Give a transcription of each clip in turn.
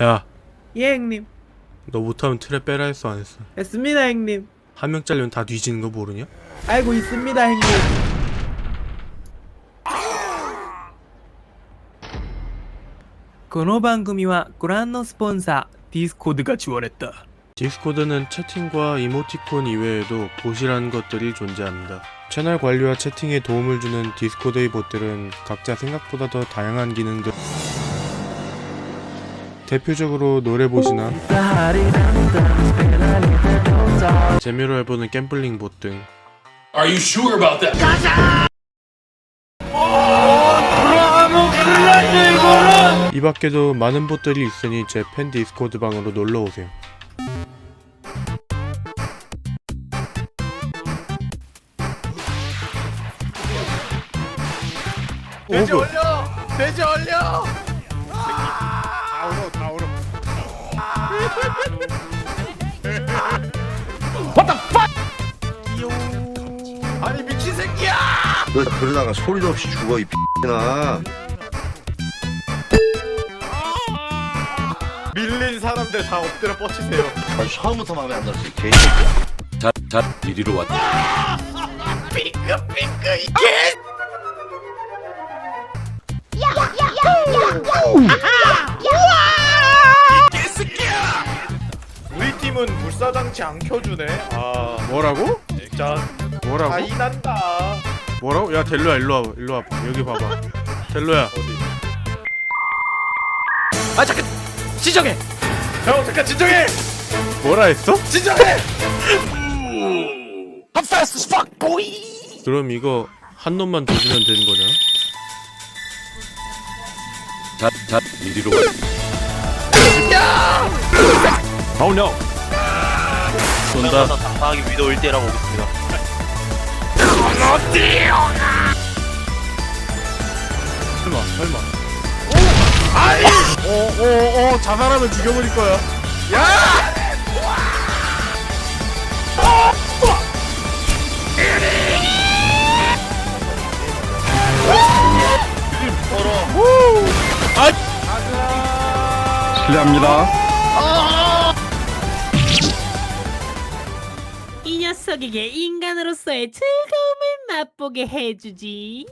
야, 예 형님 너 못하면 틀에 빼라 했어 안 했어? 했습니다 형님 한 명 잘리면 다 뒤지는 거 모르냐? 알고 있습니다 형님 この番組はご覧のスポンサーディスコードが지원했다 디스코드는 채팅과 이모티콘 이외에도 봇이라는 것들이 존재합니다. 채널 관리와 채팅에 도움을 주는 디스코드의 봇들은 각자 생각보다 더 다양한 기능들 대표적으로 노래봇이나 재미로 해보는 갬블링 봇 등 Are you sure about that? 이 밖에도 많은 봇들이 있으니 제 팬 디스코드 방으로 놀러 오세요. 돼지 올려! 돼지 올려! 아니 미친 새끼야! 너 그러다가 소리도 없이 죽어 이 X나 밀린 사람들 다 엎드려 뻗치세요 아주 처음부터 마음에 안 들었어 이 개새끼야 자, 자, 이리로 왔다. 팀은 불사장치 안 켜주네. 아. 뭐라고? 진짜 뭐라고? 아이 난다. 뭐라고? 야 델로야 일로 와봐 일로 와봐 여기 봐봐. 델로야. 어디? 아 잠깐! 진정해! 형 잠깐 진정해! 뭐라 했어? 진정해! 그럼 이거 한 놈만 조지면 되는 거냐? 자, 자, 이리로. Oh no 쏜다. 당당하게 위도 1대라고 오겠습니다. 설마 설마. 어 어 어 자살하면 죽여버릴 거야. 이 녀석에게 인간으로서의 즐거움을 맛보게 해주지.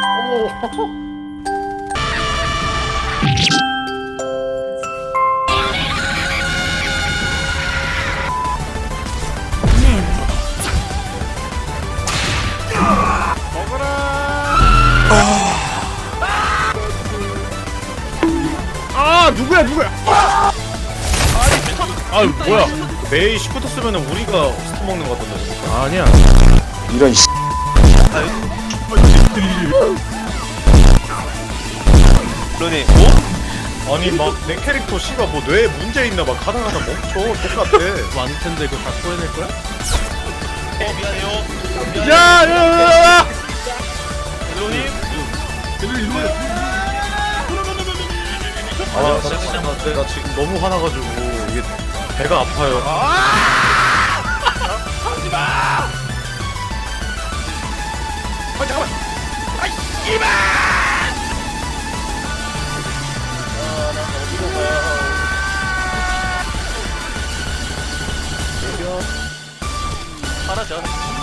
아 누구야 누구야? 아 뭐야? 메이 시프트 쓰면 우리가 스톱 먹는 거 같던데. 아니야. 그러니 아니 막 내 캐릭터 씨가 뭐 뇌에 문제 있나 막 가다 가다 멈춰. 똑같아. 많을 텐데 이거 다 토해낼 거야? 어 미안해요. 야 야 야 야 아, 나, 진짜, 나, 나 지금 너무 화나가지고 이게 배가 아파요. 아! 하지 마! 아, 잠깐만! 아, 씨발! 하나죠.